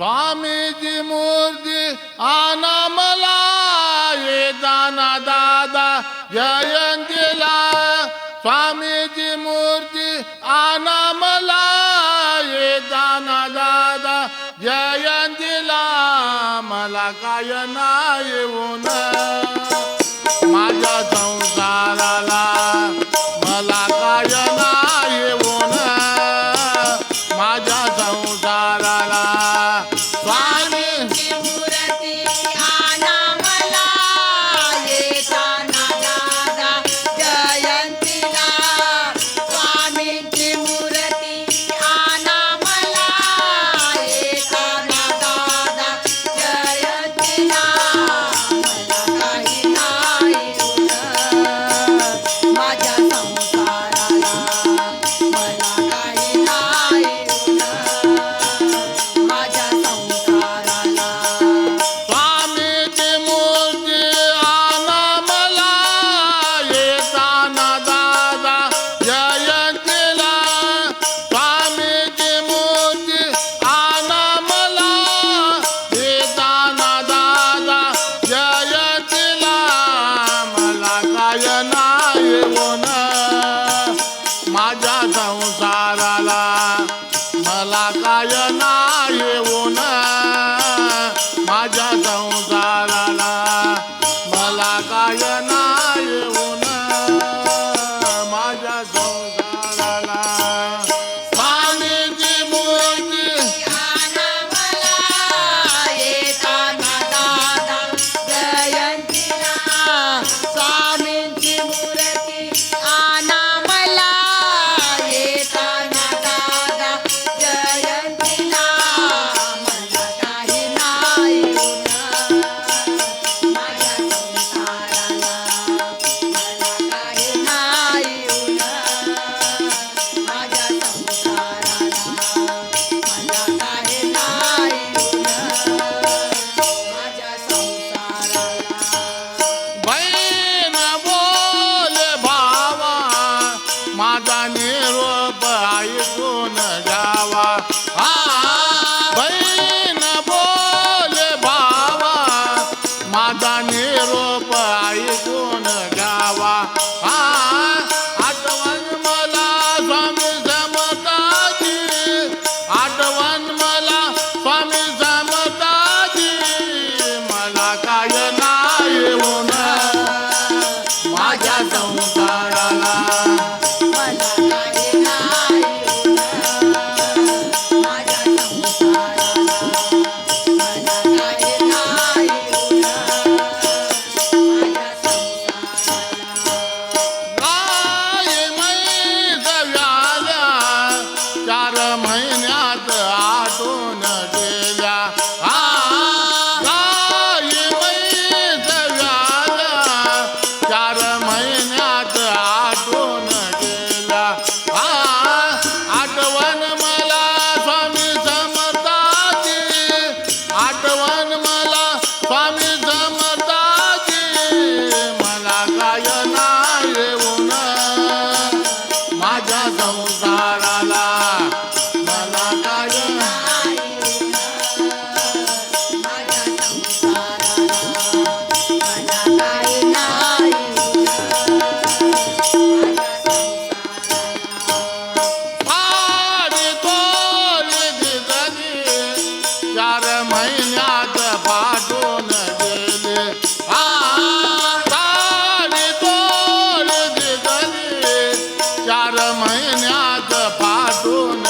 स्वामीजी मूर्ती आना मला ये जाना दादा जयंतीला स्वामीजी मूर्ती आना मला ये जाना दादा जयंतीला मला काय नाही জীবন ऐकून घ्यावा हा बहीण बोले भावा माझा निरोप ऐकून घ्या. महिन्यात पाठून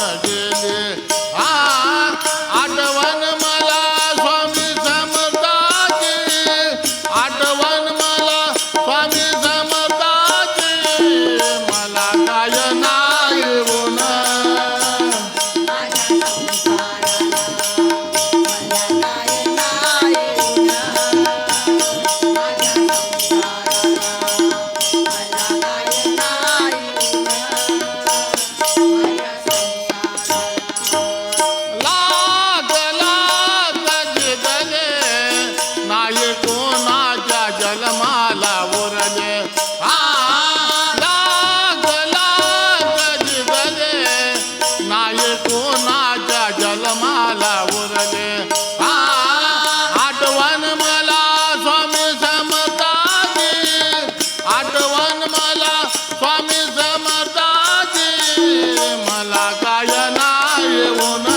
मला